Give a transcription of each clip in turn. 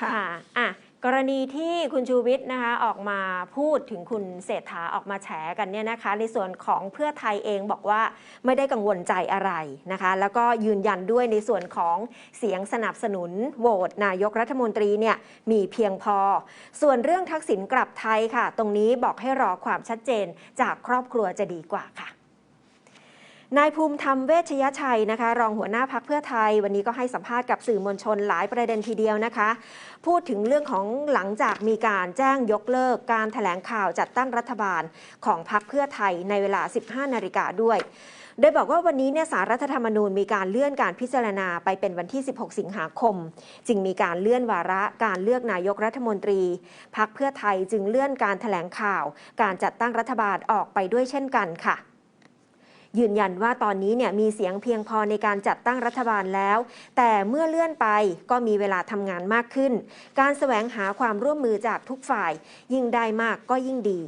ค่ะอะกรณีที่คุณชูวิทย์นะคะออกมาพูดถึงคุณเศรษฐาออกมาแฉกันเนี่ยนะคะ ในส่วนของเพื่อไทยเองบอกว่าไม่ได้กังวลใจอะไรนะคะ แล้วก็ยืนยันด้วยในส่วนของเสียงสนับสนุนโหวตนายกรัฐมนตรีเนี่ยมีเพียงพอ ส่วนเรื่องทักษิณกลับไทยค่ะ ตรงนี้บอกให้รอความชัดเจนจากครอบครัวจะดีกว่าค่ะ นายภูมิธรรมเวชยชัยนะคะ รองหัวหน้าพักเพื่อไทย วันนี้ก็ให้สัมภาษณ์กับสื่อมวลชนหลายประเด็นทีเดียวนะคะ พูดถึงเรื่องของหลังจากมีการแจ้งยกเลิกการถแถลงข่าวจัดตั้งรัฐบาลของพักเพื่อไทยในเวลา 15 นาฬิกาด้วยโดยบอกว่าวันนี้เนี่ยสารรัฐธรรมนูญมีการเลื่อนการพิจารณาไปเป็นวันที่ 16 สิงหาคม จึงมีการเลื่อนวาระการเลือกนายกรัฐมนตรี พักเพื่อไทยจึงเลื่อนการถแถลงข่าว การจัดตั้งรัฐบาลออกไปด้วยเช่นกันค่ะ ยืนยันว่าตอนนี้เนี่ยมีเสียงเพียงพอในการจัดตั้งรัฐบาลแล้ว แต่เมื่อเลื่อนไปก็มีเวลาทำงานมากขึ้น การแสวงหาความร่วมมือจากทุกฝ่าย ยิ่งได้มากก็ยิ่งดี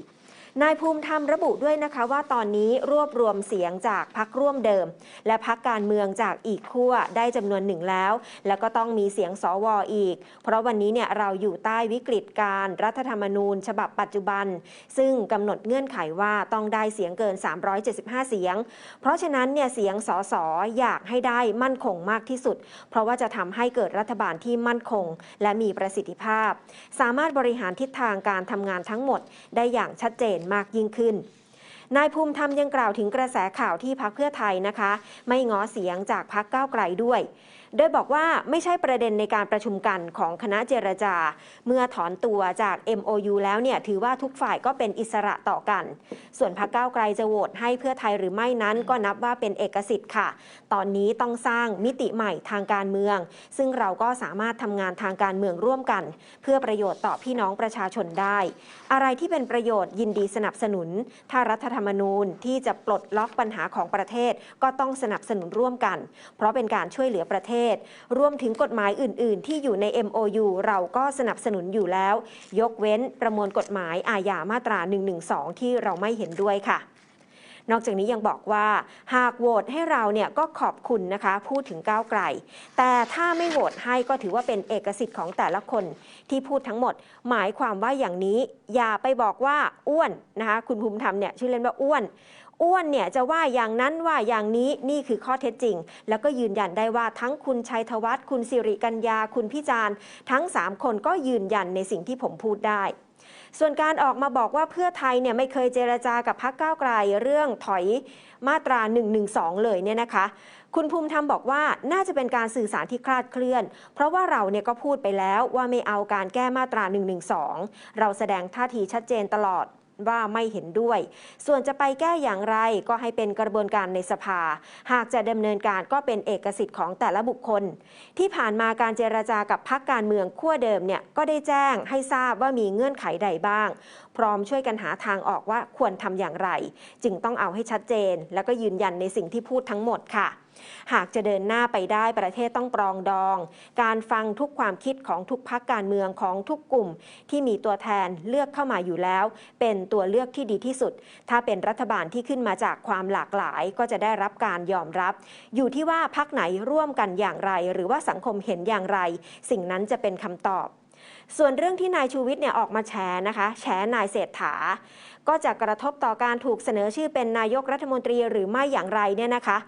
นายภูมิธรรมระบุด้วยนะคะว่าตอนนี้รวบรวมเสียงจากพักร่วมเดิม และพักการเมืองจากอีกขั้วได้จำนวนหนึ่งแล้ว แล้วก็ต้องมีเสียงสวอีก เพราะวันนี้เนี่ยเราอยู่ใต้วิกฤตการรัฐธรรมนูญ ฉบับปัจจุบัน ซึ่งกำหนดเงื่อนไขว่าต้องได้เสียงเกิน 375 เสียง เพราะฉะนั้นเนี่ยเสียงสสอยากให้ได้มั่นคงมากที่สุด เพราะว่าจะทำให้เกิดรัฐบาลที่มั่นคง และมีประสิทธิภาพ สามารถบริหารทิศทางการทำงานทั้งหมด ได้อย่างชัดเจนมากยิ่งขึ้น นายภูมิธรรมยังกล่าวถึงกระแสข่าวที่พักเพื่อไทยนะคะ ไม่ง้อเสียงจากพักก้าวไกลด้วย โดยบอกว่าไม่ใช่ประเด็นในการประชุมกันของคณะเจรจา เมื่อถอนตัวจาก MOU แล้วเนี่ยถือว่าทุกฝ่ายก็เป็นอิสระต่อกัน ส่วนพักก้าวไกลจะโหวตให้เพื่อไทยหรือไม่นั้นก็นับว่าเป็นเอกสิทธิ์ค่ะ ตอนนี้ต้องสร้างมิติใหม่ทางการเมือง ซึ่งเราก็สามารถทำงานทางการเมืองร่วมกัน เพื่อประโยชน์ต่อพี่น้องประชาชนได้ อะไรที่เป็นประโยชน์ยินดีสนับสนุนถ้ารัฐธรรมรมนูญที่จะปลดล็อกปัญหาของประเทศ ก็ต้องสนับสนุนร่วมกัน เพราะเป็นการช่วยเหลือประเทศ รวมถึงกฎหมายอื่น ๆ ที่อยู่ใน MOU เราก็สนับสนุนอยู่แล้ว ยกเว้นประมวลกฎหมายอาญามาตรา 112 ที่เราไม่เห็นด้วยค่ะ นอกจากนี้ยังบอกว่า หากโหวตให้เราเนี่ยก็ขอบคุณนะคะพูดถึงก้าวไกล แต่ถ้าไม่โหวตให้ก็ถือว่าเป็นเอกสิทธิ์ของแต่ละคนที่พูดทั้งหมด หมายความว่าอย่างนี้อย่าไปบอกว่าอ้วนนะคะคุณภูมิธรรมเนี่ยชื่อเล่นว่าอ้วน อ้วนเนี่ยจะว่าอย่างนั้นว่าอย่างนี้นี่คือข้อเท็จจริง แล้วก็ยืนยันได้ว่าทั้งคุณชัยธวัฒน์คุณสิริกัญญาคุณพิจารณ์ทั้ง 3 คนก็ยืนยันในสิ่งที่ผมพูดได้ส่วนการออกมาบอกว่าเพื่อไทยเนี่ยไม่เคยเจรจากับพรรคก้าวไกลเรื่องถอยมาตรา 112 เลยเนี่ยนะคะ คุณภูมิธรรมบอกว่าน่าจะเป็นการสื่อสารที่คลาดเคลื่อน เพราะว่าเราเนี่ยก็พูดไปแล้วว่าไม่เอาการแก้มาตรา 112 เราแสดงท่าทีชัดเจนตลอด ว่าไม่เห็นด้วย ส่วนจะไปแก้อย่างไรก็ให้เป็นกระบวนการในสภา หากจะดำเนินการก็เป็นเอกสิทธิ์ของแต่ละบุคคล ที่ผ่านมาการเจรจากับพรรคการเมืองขั้วเดิมเนี่ยก็ได้แจ้งให้ทราบว่ามีเงื่อนไขใดบ้าง พร้อมช่วยกันหาทางออกว่าควรทำอย่างไร จึงต้องเอาให้ชัดเจน แล้วก็ยืนยันในสิ่งที่พูดทั้งหมดค่ะหากจะเดินหน้าไปได้ประเทศต้องปรองดอง การฟังทุกความคิดของทุกพักการเมืองของทุกกลุ่ม ที่มีตัวแทนเลือกเข้ามาอยู่แล้ว เป็นตัวเลือกที่ดีที่สุด ถ้าเป็นรัฐบาลที่ขึ้นมาจากความหลากหลายก็จะได้รับการยอมรับ อยู่ที่ว่าพักไหนร่วมกันอย่างไร หรือว่าสังคมเห็นอย่างไร สิ่งนั้นจะเป็นคำตอบส่วนเรื่องที่นายชูวิทย์เนี่ยออกมาแฉนะคะ แฉนายเศรษฐา ก็จะกระทบต่อการถูกเสนอชื่อเป็นนายกรัฐมนตรีหรือไม่อย่างไรเนี่ยนะคะ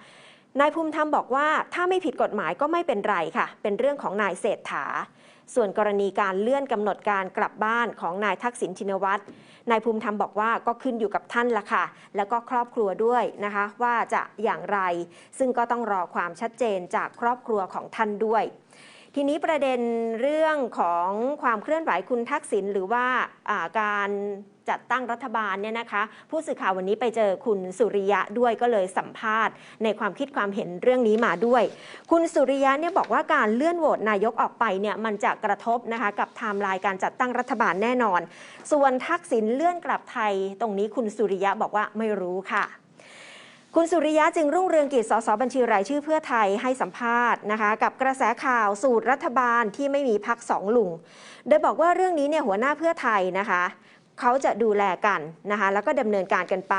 นายภูมิธรรมบอกว่าถ้าไม่ผิดกฎหมายก็ไม่เป็นไรค่ะ เป็นเรื่องของนายเศรษฐา ส่วนกรณีการเลื่อนกำหนดการกลับบ้านของนายทักษิณชินวัตรนายภูมิธรรมบอกว่าก็ขึ้นอยู่กับท่านละค่ะ แล้วก็ครอบครัวด้วยนะคะ ว่าจะอย่างไร ซึ่งก็ต้องรอความชัดเจนจากครอบครัวของท่านด้วย ทีนี้ประเด็นเรื่องของความเคลื่อนไหวคุณทักษิณหรือว่าาการ จัดตั้งรัฐบาลเนี่ยนะคะผู้สื่อข่าววันนี้ไปเจอคุณสุริยะด้วยก็เลยสัมภาษณ์ ในความคิดความเห็นเรื่องนี้มาด้วย คุณสุริยะเนี่ยบอกว่าการเลื่อนโหวตนายกออกไปเนี่ยมันจะกระทบนะคะกับไทม์ไลน์การจัดตั้งรัฐบาลแน่นอน ส่วนทักษิณเลื่อนกลับไทย ตรงนี้คุณสุริยะบอกว่าไม่รู้ค่ะคุณสุริยะจึงรุ่งเรืองกิจ สสบัญชีรายชื่อเพื่อไทยให้สัมภาษณ์นะคะ กับกระแสข่าวสูตรรัฐบาลที่ไม่มีพักสองลุง โดยบอกว่าเรื่องนี้เนี่ยหัวหน้าเพื่อไทยนะคะ เขาจะดูแลกันนะคะแล้วก็ดำเนินการกันไป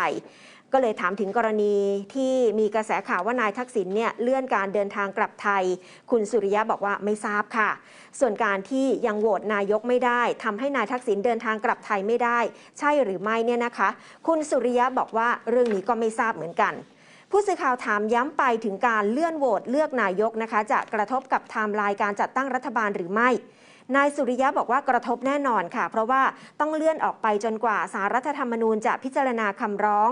ก็เลยถามถึงกรณีที่มีกระแสข่าวว่านายทักษิณเนี่ยเลื่อนการเดินทางกลับไทย คุณสุริยะบอกว่าไม่ทราบค่ะ ส่วนการที่ยังโหวตนายกไม่ได้ทำให้นายทักษิณเดินทางกลับไทยไม่ได้ ใช่หรือไม่เนี่ยนะคะ คุณสุริยะบอกว่าเรื่องนี้ก็ไม่ทราบเหมือนกันผู้สื่อข่าวถามย้ำไปถึงการเลื่อนโหวตเลือกนายกนะคะ จะกระทบกับไทม์ไลน์การจัดตั้งรัฐบาลหรือไม่ นายสุริยะบอกว่ากระทบแน่นอนค่ะ เพราะว่าต้องเลื่อนออกไปจนกว่าสารรัฐธรรมนูญจะพิจารณาคำร้อง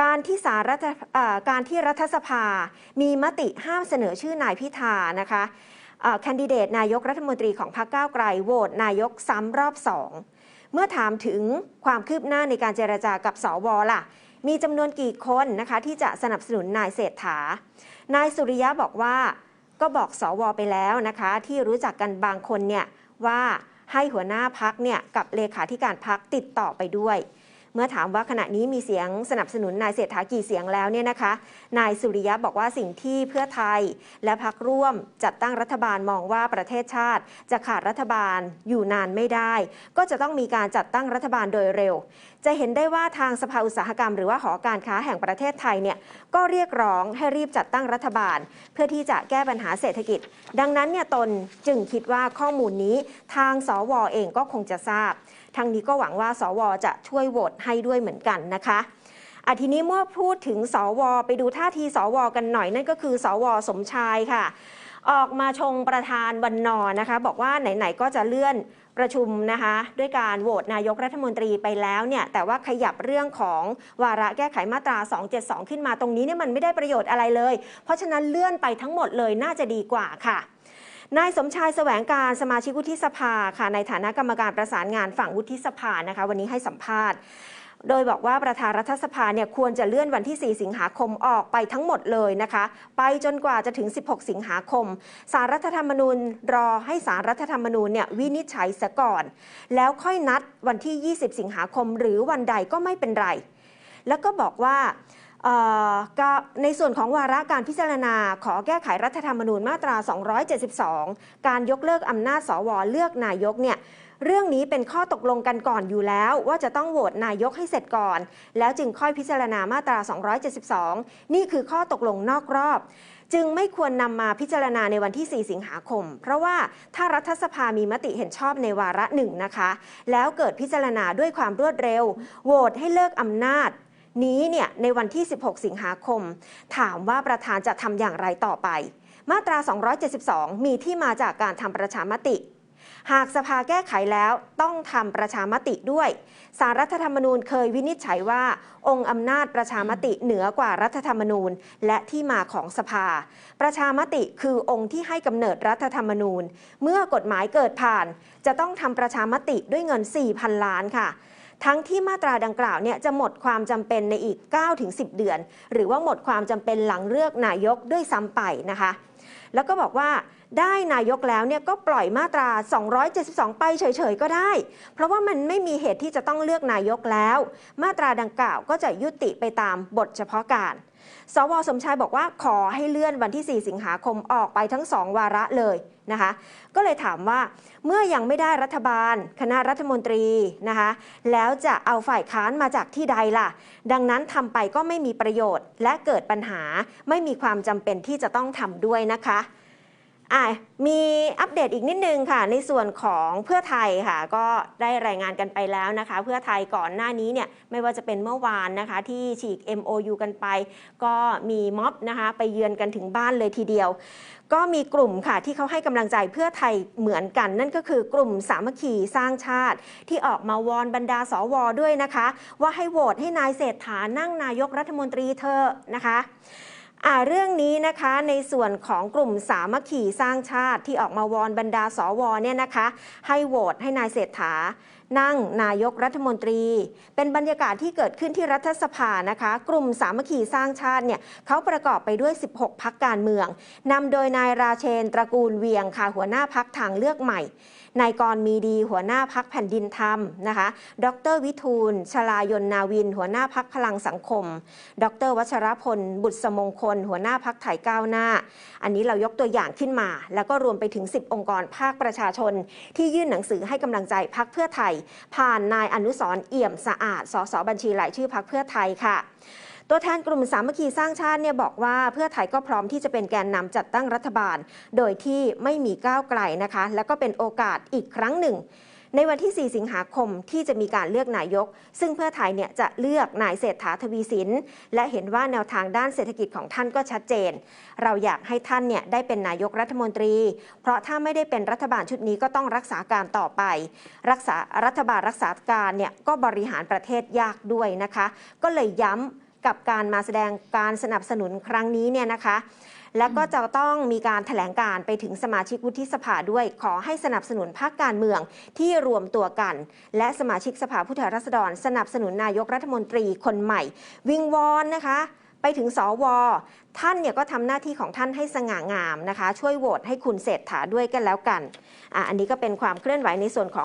การที่สารรัฐการที่รัฐสภา มีมติห้ามเสนอชื่อนายพิธานะคะแคนดิเดตนายกรัฐมนตรีของพรรคก้าวไกลโหวตนายกซ้ำรอบสองเมื่อถามถึงความคืบหน้าในการเจรจากับสวล่ะ มีจำนวนกี่คนนะคะที่จะสนับสนุนนายเศรษฐา นายสุริยะบอกว่า ก็บอกสวไปแล้วนะคะ ที่รู้จักกันบางคนเนี่ยว่าให้หัวหน้าพักเนี่ยกับเลขาธิการพักติดต่อไปด้วย เมื่อถามว่าขณะนี้มีเสียงสนับสนุนนายเศรษฐากี่เสียงแล้วเนี่ยนะคะ นายสุริยะบอกว่าสิ่งที่เพื่อไทย และพักร่วมจัดตั้งรัฐบาลมองว่าประเทศชาติ จะขาดรัฐบาลอยู่นานไม่ได้ ก็จะต้องมีการจัดตั้งรัฐบาลโดยเร็ว จะเห็นได้ว่าทางสภาอุตสาหกรรมหรือว่าหอการค้าแห่งประเทศไทยเนี่ยก็เรียกร้องให้รีบจัดตั้งรัฐบาล เพื่อที่จะแก้ปัญหาเศรษฐกิจ ดังนั้นเนี่ยตนจึงคิดว่าข้อมูลนี้ทางสวเองก็คงจะทราบ ทางนี้ก็หวังว่าสวจะช่วยโหวตให้ด้วยเหมือนกันนะคะอาทีนี้เมื่อพูดถึงสว ไปดูท่าทีสว กันหน่อยนั่นก็คือสว สมชายค่ะ ออกมาชงประธานวันนอนนะคะ บอกว่าไหนๆก็จะเลื่อนประชุมนะคะ ด้วยการโหวตนายกรัฐมนตรีไปแล้วเนี่ยแต่ว่าขยับเรื่องของวาระแก้ไขมาตรา 272 ขึ้นมาตรงนี้เนี่ยมันไม่ได้ประโยชน์อะไรเลย เพราะฉะนั้นเลื่อนไปทั้งหมดเลยน่าจะดีกว่าค่ะ นายสมชายแสวงการสมาชิกวุฒิสภาค่ะในฐานะกรรมการประสานงานฝั่งวุฒิสภานะคะ วันนี้ให้สัมภาษณ์โดยบอกว่าประธานรัฐสภาเนี่ยควรจะเลื่อนวันที่ 4 สิงหาคมออกไปทั้งหมดเลยนะคะ ไปจนกว่าจะถึง 16 สิงหาคม สารรัฐธรรมนูญรอให้สารรัฐธรรมนูญเนี่ยวินิจฉัยซะก่อน แล้วค่อยนัดวันที่ 20 สิงหาคม หรือวันใดก็ไม่เป็นไร แล้วก็บอกว่า ในส่วนของวาระการพิจารณา ขอแก้ไขรัฐธรรมนูญมาตรา 272 การยกเลิกอำนาจสวเลือกนายกเนี่ยเรื่องนี้เป็นข้อตกลงกันก่อนอยู่แล้ว ว่าจะต้องโหวตนายกให้เสร็จก่อน แล้วจึงค่อยพิจารณามาตรา 272 นี่คือข้อตกลงนอกรอบ จึงไม่ควรนำมาพิจารณาในวันที่ 4 สิงหาคม เพราะว่าถ้ารัฐสภามีมติเห็นชอบในวาระหนึ่งนะคะ แล้วเกิดพิจารณาด้วยความรวดเร็ว โหวตให้เลิกอำนาจ นี้เนี่ยในวันที่ 16 สิงหาคม ถามว่าประธานจะทำอย่างไรต่อไป มาตรา 272 มีที่มาจากการทำประชามติ หากสภาแก้ไขแล้วต้องทำประชามติด้วย สารรัฐธรรมนูญเคยวินิจฉัยว่า องค์อำนาจประชามติเหนือกว่ารัฐธรรมนูญ และที่มาของสภา ประชามติคือองค์ที่ให้กำเนิดรัฐธรรมนูญ เมื่อกฎหมายเกิดผ่าน จะต้องทำประชามติด้วยเงิน 4,000 ล้านค่ะ ทั้งที่มาตราดังกล่าวเนี่ยจะหมดความจำเป็นในอีก 9-10 เดือน หรือว่าหมดความจำเป็นหลังเลือกนายกด้วยซ้ำไปนะคะ แล้วก็บอกว่าได้นายกแล้วเนี่ยก็ปล่อยมาตรา 272 ไปเฉยๆก็ได้ เพราะว่ามันไม่มีเหตุที่จะต้องเลือกนายกแล้ว มาตราดังกล่าวก็จะยุติไปตามบทเฉพาะการ สวสมชายบอกว่าขอให้เลื่อนวันที่ 4 สิงหาคมออกไปทั้งสองวาระเลยนะคะ ก็เลยถามว่าเมื่อยังไม่ได้รัฐบาล คณะรัฐมนตรีนะคะ แล้วจะเอาฝ่ายค้านมาจากที่ใดล่ะ ดังนั้นทำไปก็ไม่มีประโยชน์ และเกิดปัญหาไม่มีความจำเป็นที่จะต้องทำด้วยนะคะ อะมีอัปเดตอีกนิดนึงค่ะ ในส่วนของเพื่อไทยค่ะ ก็ได้รายงานกันไปแล้วนะคะ เพื่อไทยก่อนหน้านี้เนี่ยไม่ว่าจะเป็นเมื่อวานนะคะ ที่ฉีก MOU กันไป ก็มีม็อบนะคะ ไปเยือนกันถึงบ้านเลยทีเดียว ก็มีกลุ่มค่ะที่เขาให้กำลังใจเพื่อไทยเหมือนกัน นั่นก็คือกลุ่มสามัคคีสร้างชาติ ที่ออกมาวอนบรรดาสวด้วยนะคะ ว่าให้โหวตให้นายเศรษฐานั่งนายกรัฐมนตรีเธอนะคะ อ่าเรื่องนี้นะคะในส่วนของกลุ่มสามัคคีสร้างชาติที่ออกมาวอนบรรดาสวเนี่ยนะคะ ให้โหวตให้นายเศรษฐา นั่งนายกรัฐมนตรี เป็นบรรยากาศที่เกิดขึ้นที่รัฐสภานะคะ กลุ่มสามัคคีสร้างชาติเนี่ยเขาประกอบไปด้วย 16 พักการเมืองนำโดยนายราเชนตระกูลเวียงค่ะหัวหน้าพักทางเลือกใหม่นายกรมีดีหัวหน้าพักแผ่นดินธรรมนะคะ ดรวิทูล ชลายนนาวิน หัวหน้าพักพลังสังคม ดรวัชรพล บุตรสมงคล หัวหน้าพักไทยก้าวหน้า อันนี้เรายกตัวอย่างขึ้นมา แล้วก็รวมไปถึง 10 องค์กรภาคประชาชน ที่ยื่นหนังสือให้กำลังใจพักเพื่อไทยผ่านนายอนุสรเอี่ยมสะอาด สสบัญชีหลายชื่อพักเพื่อไทยค่ะตัวแทนกลุ่มสามัคคีสร้างชาติเนี่ยบอกว่าเพื่อไทยก็พร้อมที่จะเป็นแกนนำจัดตั้งรัฐบาล โดยที่ไม่มีก้าวไกลนะคะ แล้วก็เป็นโอกาสอีกครั้งหนึ่ง ในวันที่ 4 สิงหาคมที่จะมีการเลือกนายก ซึ่งเพื่อไทยเนี่ยจะเลือกนายเศรษฐาทวีสิน และเห็นว่าแนวทางด้านเศรษฐกิจของท่านก็ชัดเจน เราอยากให้ท่านเนี่ยได้เป็นนายกรัฐมนตรี เพราะถ้าไม่ได้เป็นรัฐบาลชุดนี้ก็ต้องรักษาการต่อไป รักษารัฐบาลรักษาการเนี่ยก็บริหารประเทศยากด้วยนะคะ ก็เลยย้ำกับการมาแสดงการสนับสนุนครั้งนี้เนี่ยนะคะ แล้วก็จะต้องมีการถแถลงการไปถึงสมาชิกวุฒิสภาด้วย ขอให้สนับสนุนพรรคการเมืองที่รวมตัวกัน และสมาชิกสภาผู้แทนราษฎร สนับสนุนนายกรัฐมนตรีคนใหม่ วิงวอนนะคะไปถึงสว ท่านเนี่ยก็ทำหน้าที่ของท่านให้สง่างามนะคะ ช่วยโหวตให้คุณเศรษฐาด้วยกันแล้วกันอะอันนี้ก็เป็นความเคลื่อนไหวในส่วนของ